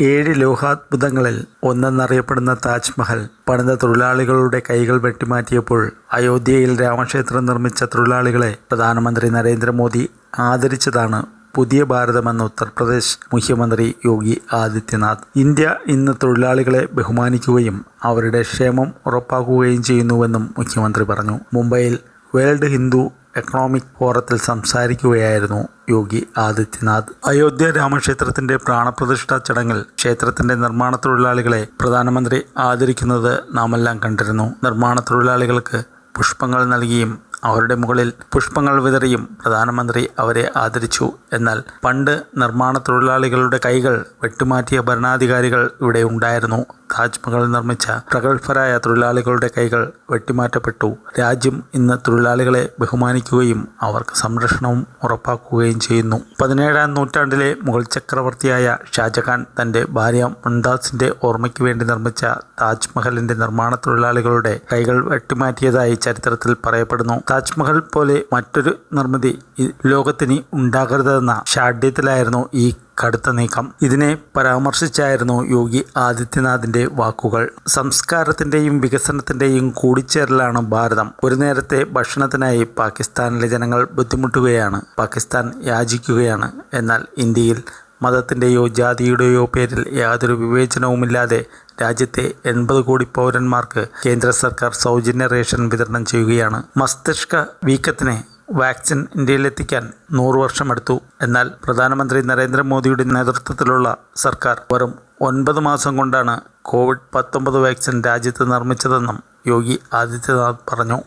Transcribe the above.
ഏഴ് ലോഹാത്ഭുതങ്ങളിൽ ഒന്നെന്നറിയപ്പെടുന്ന താജ്മഹൽ പണിത തൊഴിലാളികളുടെ കൈകൾ വെട്ടിമാറ്റിയപ്പോൾ അയോധ്യയിൽ രാമക്ഷേത്രം നിർമ്മിച്ച തൊഴിലാളികളെ പ്രധാനമന്ത്രി നരേന്ദ്രമോദി ആദരിച്ചതാണ് പുതിയ ഭാരതമെന്ന് ഉത്തർപ്രദേശ് മുഖ്യമന്ത്രി യോഗി ആദിത്യനാഥ്. ഇന്ത്യ ഇന്ന് തൊഴിലാളികളെ ബഹുമാനിക്കുകയും അവരുടെ ക്ഷേമം ഉറപ്പാക്കുകയും ചെയ്യുന്നുവെന്നും മുഖ്യമന്ത്രി പറഞ്ഞു. മുംബൈയിൽ വേൾഡ് ഹിന്ദു എക്കണോമിക് ഫോറത്തിൽ സംസാരിക്കുകയായിരുന്നു യോഗി ആദിത്യനാഥ്. അയോധ്യ രാമക്ഷേത്രത്തിന്റെ പ്രാണപ്രതിഷ്ഠാ ചടങ്ങിൽ ക്ഷേത്രത്തിന്റെ നിർമ്മാണ തൊഴിലാളികളെ പ്രധാനമന്ത്രി ആദരിക്കുന്നത് നാമെല്ലാം കണ്ടിരുന്നു. നിർമ്മാണ തൊഴിലാളികൾക്ക് പുഷ്പങ്ങൾ നൽകിയും അവരുടെ മുകളിൽ പുഷ്പങ്ങൾ വിതറിയും പ്രധാനമന്ത്രി അവരെ ആദരിച്ചു. എന്നാൽ പണ്ട് നിർമ്മാണ തൊഴിലാളികളുടെ കൈകൾ വെട്ടുമാറ്റിയ ഭരണാധികാരികൾ ഇവിടെ ഉണ്ടായിരുന്നു. താജ്മഹൽ നിർമ്മിച്ച പ്രഗത്ഭരായ തൊഴിലാളികളുടെ കൈകൾ വെട്ടിമാറ്റപ്പെട്ടു. രാജ്യം ഇന്ന് തൊഴിലാളികളെ ബഹുമാനിക്കുകയും അവർക്ക് സംരക്ഷണവും ഉറപ്പാക്കുകയും ചെയ്യുന്നു. പതിനേഴാം നൂറ്റാണ്ടിലെ മുഗൾ ചക്രവർത്തിയായ ഷാജഹാൻ തന്റെ ഭാര്യ മുംതാസിന്റെ ഓർമ്മയ്ക്ക് വേണ്ടി നിർമ്മിച്ച താജ്മഹലിന്റെ നിർമ്മാണ തൊഴിലാളികളുടെ കൈകൾ വെട്ടിമാറ്റിയതായി ചരിത്രത്തിൽ പറയപ്പെടുന്നു. താജ്മഹൽ പോലെ മറ്റൊരു നിർമ്മിതി ലോകത്തിന് ഉണ്ടാകരുതെന്ന ഷാഢ്യത്തിലായിരുന്നു ഈ കടുത്ത നീക്കം. ഇതിനെ പരാമർശിച്ചായിരുന്നു യോഗി ആദിത്യനാഥിന്റെ വാക്കുകൾ. സംസ്കാരത്തിന്റെയും വികസനത്തിന്റെയും കൂടിച്ചേരലാണ് ഭാരതം. ഒരു നേരത്തെ ഭക്ഷണത്തിനായി പാകിസ്ഥാനിലെ ജനങ്ങൾ ബുദ്ധിമുട്ടുകയാണ്. പാകിസ്ഥാൻ യാചിക്കുകയാണ്. എന്നാൽ ഇന്ത്യയിൽ മതത്തിന്റെയോ ജാതിയുടെയോ പേരിൽ യാതൊരു വിവേചനവുമില്ലാതെ രാജ്യത്തെ എൺപത് കോടി പൗരന്മാർക്ക് കേന്ദ്ര സർക്കാർ സൗജന്യ റേഷൻ വിതരണം ചെയ്യുകയാണ്. മസ്തിഷ്ക വീക്കത്തിന് വാക്സിൻ ഇന്ത്യയിലെത്തിക്കാൻ നൂറ് വർഷമെടുത്തു. എന്നാൽ പ്രധാനമന്ത്രി നരേന്ദ്രമോദിയുടെ നേതൃത്വത്തിലുള്ള സർക്കാർ വെറും ഒൻപത് മാസം കൊണ്ടാണ് കോവിഡ് പത്തൊമ്പത് വാക്സിൻ രാജ്യത്ത് നിർമ്മിച്ചതെന്നും യോഗി ആദിത്യനാഥ് പറഞ്ഞു.